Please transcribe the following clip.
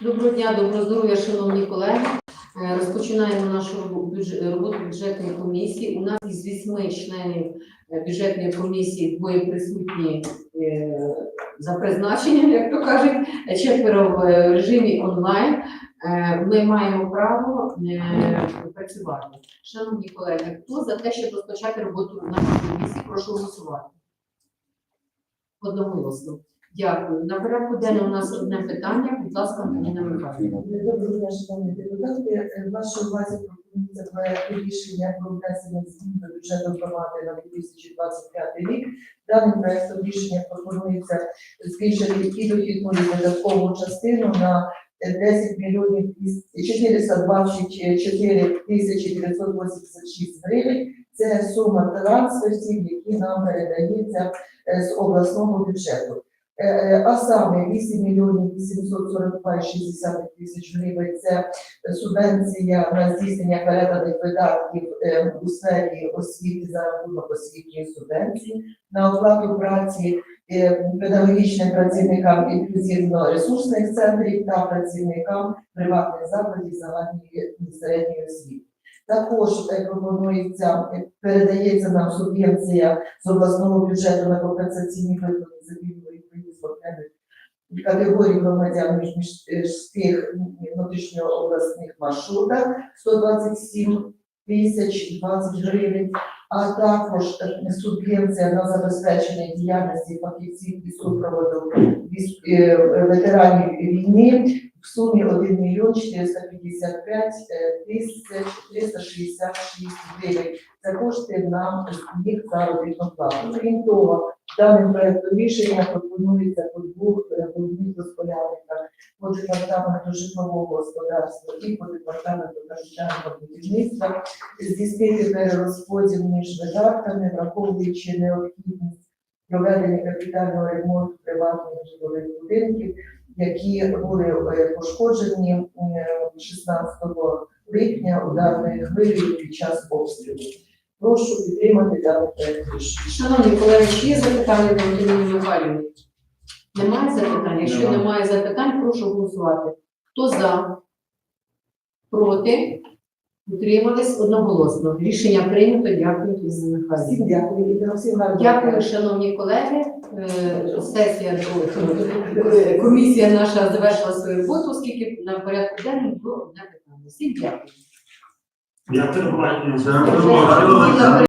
Доброго дня, доброго здоров'я, шановні колеги. Е, Розпочинаємо нашу роботу бюджетної комісії. У нас із вісьми членів е, бюджетної комісії двоє присутні е, за призначенням, як то кажуть, четверо в режимі онлайн. Ми маємо право працювати. Шановні колеги, хто за те, щоб розпочати роботу нашої комісії, прошу голосувати. Одноголосно. Дякую. На порядку денному у нас одне питання. Будь ласка, Антоніна Михайлівна. Доброго шановні депутати. Вашій увазі пропонується проект рішення про внесення змін до бюджету громади на 2025 рік. Даним проектом рішення пропонується збільшити і дохідну видаткову частину на е, 10 мільйонів 424 тисячі 986 гривень. Це сума трансфертів, які нам передається е, з обласного бюджету. Е, е, А саме 8 мільйонів 842,6 тисяч гривень це субвенція на здійснення переданих видатків е, у сфері освіти за рахунок освітньої субвенції, на оплату праці педагогічним працівникам інклюзивно-ресурсних центрів та працівникам приватних закладів загальної середньої освіти. Також пропонується, передається нам субвенція з обласного бюджету на компенсаційні виплати за окремих категорій громадян між міських внутрішньообласних маршрутах 127 тисяч 20 гривень, а також е, субвенція на забезпечення діяльності фахівців і супроводу е, ветеранів війни в сумі 1 мільйон 455 тисяч 366 гривень. Це кошти на їх заробітну плату. Крім того, даним проектом рішення пропонується по двох е, головних розпорядниках по департаменту житлового господарства і по департаменту капітального будівництва здійснити перерозподіл між видатками, враховуючи необхідність проведення капітального ремонту приватних житлових будинків, які були е, пошкоджені м, 16 липня ударною хвилею під час обстрілу. Прошу підтримати даний проект рішення. Шановні колеги, чи є запитання до Антоніни Михайлівни? Немає запитань? Якщо Нема. немає запитань, прошу голосувати. Хто за? Проти? Утримались одноголосно. Рішення прийнято. Дякую, Антоніна Михайлівна. Всім дякую Дякую, шановні колеги. Е, Сесія е, комісія наша завершила свою роботу, оскільки на порядку денному було одне питання. Всім дякую. Дякую, Вже